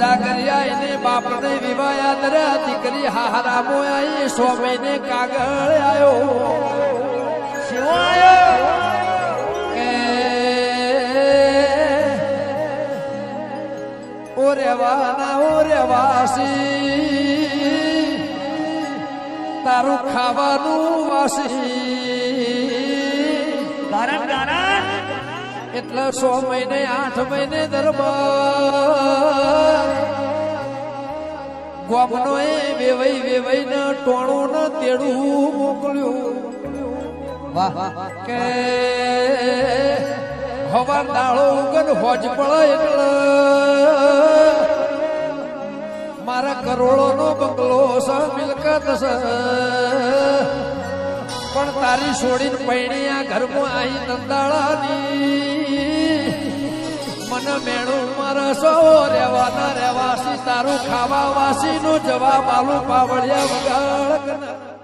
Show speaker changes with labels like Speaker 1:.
Speaker 1: જાગરિયા એને બાપને વિવાયા દરે દીકરી હારા મોયા સો મહિને કાગળ આવ્યો
Speaker 2: શિવાય! આયો
Speaker 1: કે ઓરે વાના ઓરે વાસી તારું ખાવાનું વાસી.
Speaker 2: કારણ
Speaker 1: એટલે સો મહિને આઠ મહિને દરબાર ગોમનો એ વેવાઈ વેવાઈ ને ટોણું ને તેડું મોકલ્યું. કે હવા દાળો ઉગન હોજ પડે એટલે મારા કરોડો નો બંગલો છે મિલકત છે પણ તારી છોડીને પૈણી આ ઘરમાં આવી નંદાળાની. મને મેળું મારા સો રેવાના રેવાસી તારું ખાવા વાસી નું જવાબ આલું પાવડિયા વગાડ